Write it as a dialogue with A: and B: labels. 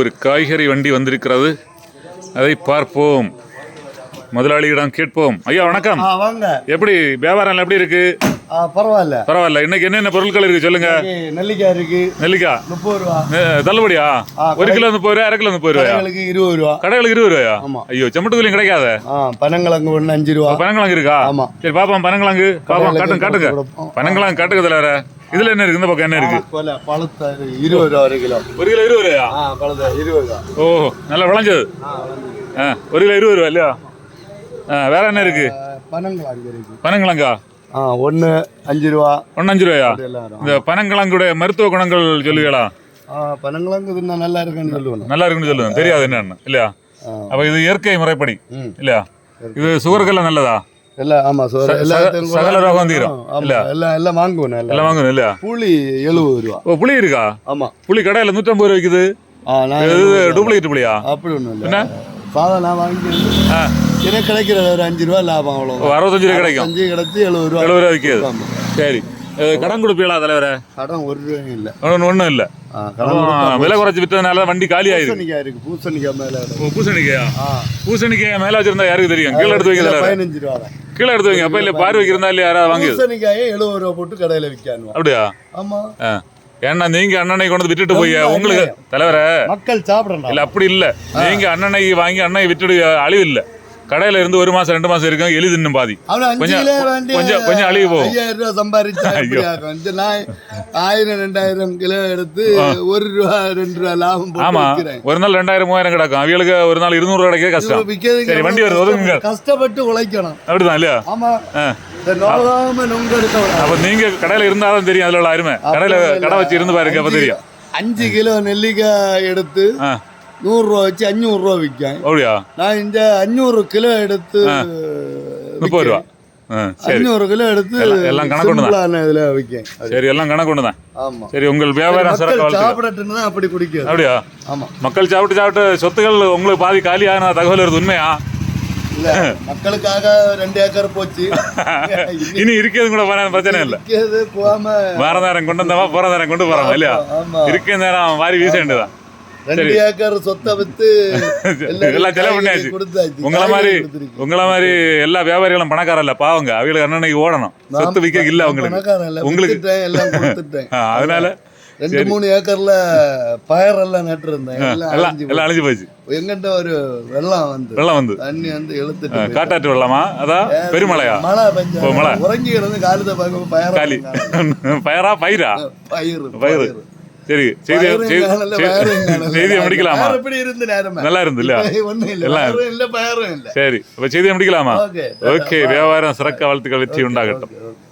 A: ஒரு காய்கறி வண்டி வந்திருக்கிறது. அதை பார்ப்போம். முதலாளியிடம் கேட்போம். ஐயா வணக்கம். எப்படி வியாபாரம் எப்படி இருக்கு?
B: பரவாயில்ல.
A: பரவாயில்ல. இன்னைக்கு என்னென்ன பொருட்கள் இருக்கு சொல்லுங்க.
B: நெல்லிக்காய் இருக்கு.
A: நெல்லிக்காய்.
B: முப்பது ரூபா.
A: தள்ளுபடியா? ஒரு கிலோ முப்பது ரூபாய் அரை கிலோ முப்பது ரூபாயா
B: இருபது ரூபா.
A: கடைகளுக்கு இருபது ரூபாயா. ஐயோ செம்மட்டுக்குலையும் கிடைக்காத?
B: பனங்கிழங்கு ஒன்று அஞ்சு ரூபா.
A: பனங்கிழங்கு இருக்கா?
B: ஆமா.
A: சரி பாப்போம் பனங்கிழங்கு. பாப்போம் காட்டுங்க. காட்டுங்க. பனங்கிழங்கு காட்டுங்க தலைவர இதுல என்ன இருக்கு? இந்த பக்கம் என்ன இருக்கு?
B: கொலை பழுத்த இருபது ரூபா ஒரு கிலோ.
A: ஒரு கிலோ இருபது ரூபாயா?
B: ஆ பழுத்த இருபது ரூபா.
A: ஓ நல்லா விளைஞ்சது
B: ஆ
A: ஒரு கிலோ இருபது ரூபா இல்லையா? ஆ வேற என்ன இருக்கு?
B: பனங்கிழங்கு இருக்கு.
A: பனங்கிழங்கா?
B: ஆ ஒன்று அஞ்சு ரூபா.
A: ஒன்னு அஞ்சு ரூபாயா? இந்த பனங்கிழங்குடைய மருத்துவ குணங்கள் சொல்லுவீங்களா?
B: ஆ பனங்கிழங்கு நல்லா இருக்குன்னு சொல்லுவேன்.
A: நல்லா இருக்குன்னு சொல்லுங்க தெரியாது என்னன்னு இல்லையா. அப்ப இது இயற்கை முறைப்படி இல்லையா? இது சுகருக்கெல்லாம் நல்லதா?
B: எல்லாம் ஆமா சோறு
A: ச-
B: எல்லாத்தையும்
A: சகல ரோகம் தீரும். இல்ல?
B: எல்லாம் எல்லாம் வாங்குவேன் எல்லாம்.
A: வாங்கணும் இல்லையா?
B: புளி எழுபது ரூபா.
A: ஓ புளி இருக்கா?
B: ஆமா.
A: புளி கடையில் நூற்றம்பது ரூபா விற்குது. டூப்ளிகேட் புளியா?
B: அப்படி ஒன்றும் இல்லை. சாதா நான் வாங்கி எனக்கு கிடைக்கிற ஒரு அஞ்சு ரூபா லாபம் அவ்வளோ
A: அறுபத்தஞ்சு ரூபா கிடைக்கும்.
B: அஞ்சு கிடைச்சி எழுபது ரூபா.
A: எழுபது ரூபா விற்கிது. சரி. கடன் கொடுப்பீங்களா தலைவரை?
B: கடன் ஒரு ரூபாயும் இல்லை.
A: ஒன்றும் இல்லை. விலை குறைச்சி விற்றதுனால வண்டி காலி ஆயிருக்கு
B: பூசணிக்காய் மேல
A: பூசணிக்காயா? பூசணிக்காய் மேலே வச்சிருந்தா யாருக்கு தெரியும்? கீழே எடுத்து வைக்க
B: கிலோ
A: தலைவரை.
B: பதினஞ்சு ரூபா.
A: கீழே எடுத்து வைங்க அப்ப இல்லை பார்வைக்கு இருந்தா இல்லையா? யாராவது வாங்கியது
B: பூசணிக்காயை எழுபது ரூபா போட்டு கடையில விற்கானுவா
A: அப்படியா?
B: ஆமா.
A: ஏன்னா நீங்க அண்ணனை கொண்டு வந்து விட்டுட்டு போய் உங்களுக்கு தலைவரை.
B: மக்கள் சாப்பிடணும்.
A: இல்ல அப்படி இல்ல. நீங்க அண்ணனை வாங்கி அண்ணனை விட்டுடு அழிவு இல்ல. கடையில இருந்து ஒரு மாசம் ரெண்டு மாசம் இருக்கும் எலி தின்னும் பாதி. கொஞ்சம் கொஞ்சம் கொஞ்சம் அழுகி போகும்.
B: ஐயாயிரம் ரூபா சம்பாதிச்சா நான் ஆயிரம் ரெண்டாயிரம் கிலோ எடுத்து ஒரு ரூபா ரெண்டு ரூபா லாபம்
A: ஆமா. ஒரு நாள் ரெண்டாயிரம் மூவாயிரம் கிடக்கும். அவிகளுக்கு ஒரு நாள் இருநூறு ரூபா கிடைக்க கஷ்டம். சரி வண்டி வருது ஒதுங்குங்க
B: கஷ்டப்பட்டு உழைக்கணும்.
A: அப்படிதான் இல்லையா?
B: ஆமா.
A: அப்ப நீங்க கடையில இருந்தாலும் தெரியும் அதுல உள்ள அருமை. கடையில கடை வச்சு இருந்து பாருங்க அப்ப தெரியும்.
B: அஞ்சு கிலோ நெல்லிக்காய் எடுத்து
A: ஆ.
B: நூறு ரூபா வச்சு அஞ்சூறு ரூபா விற்கேன்.
A: அப்படியா?
B: நான் இந்த அஞ்சூறு கிலோ எடுத்து
A: முப்பது ரூபா.
B: அஞ்சூறு கிலோ எடுத்து
A: எல்லாம் கணக்கு
B: இதுல விற்கேன்.
A: சரி எல்லாம் கணக்கு ஒன்று தான்.
B: ஆமா.
A: சரி உங்கள் வியாபாரம் சிறக்க
B: சாப்பிடட்டுன்னு அப்படி குடிக்கிறது.
A: அப்படியா?
B: ஆமா.
A: மக்கள் சாப்பிட்டு சாப்பிட்டு சொத்துகள் உங்களுக்கு பாதி காலி ஆன தகவல் வருது உண்மையா?
B: இல்ல மக்களுக்காக ரெண்டு ஏக்கர் போச்சு.
A: இனி இருக்கிறது கூட பிரச்சனை இல்லை.
B: போகாம
A: வார நேரம் கொண்டு வந்தவா போற நேரம் கொண்டு போறாங்க இல்லையா? இருக்க நேரம் வாரி வீச வேண்டியதான்
B: ரெண்டு ஏக்கர் சொத்தை வித்து
A: எல்லாம் செலவு பண்ணியாச்சு உங்கள மாதிரி. உங்கள மாதிரி எல்லா வியாபாரிகளும் பணக்கார இல்ல பாவங்க. அவங்களுக்கு அண்ணனைக்கு ஓடணும். சொத்து விற்க இல்ல அவங்களுக்கு. உங்களுக்கு
B: எல்லாம் கொடுத்துட்டேன்.
A: அதனால
B: ரெண்டு மூணு ஏக்கர்ல பயரெல்லாம் நட்டு இருந்தேன் எல்லாம்
A: எல்லாம்
B: அழிஞ்சு
A: எல்லாம் போச்சு.
B: எங்கிட்ட ஒரு வெள்ளம் வந்து
A: வெள்ளம் வந்து.
B: தண்ணி வந்து இழுத்துட்டு.
A: காட்டாற்று வெள்ளமா? அதான் பெருமழையா?
B: மழை பெஞ்சா
A: மழை.
B: உறங்கி கிடந்து காலத்தை பார்க்க பயர்
A: காலி. பயரா? பயிரா
B: பயிர்.
A: பயிர். சரி செய்தி
B: பயிரும்
A: செய்தி-
B: காணல,
A: செய்தி-
B: வயரும் காணல.
A: செய்தியை முடிக்கலாமா
B: வயர் எப்படி இருந்து நேரமே
A: நல்லா இருந்து இல்லையா
B: ஒண்ணும் இல்ல
A: எல்லாம்
B: வயரும் இல்ல பயரும் இல்ல
A: சரி அப்ப செய்தியை முடிக்கலாமா
B: ஓகே
A: ஓகே வியாபாரம் சிறக்க வாழ்த்துக்கள் வெற்றி உண்டாகட்டும்
B: ஓகே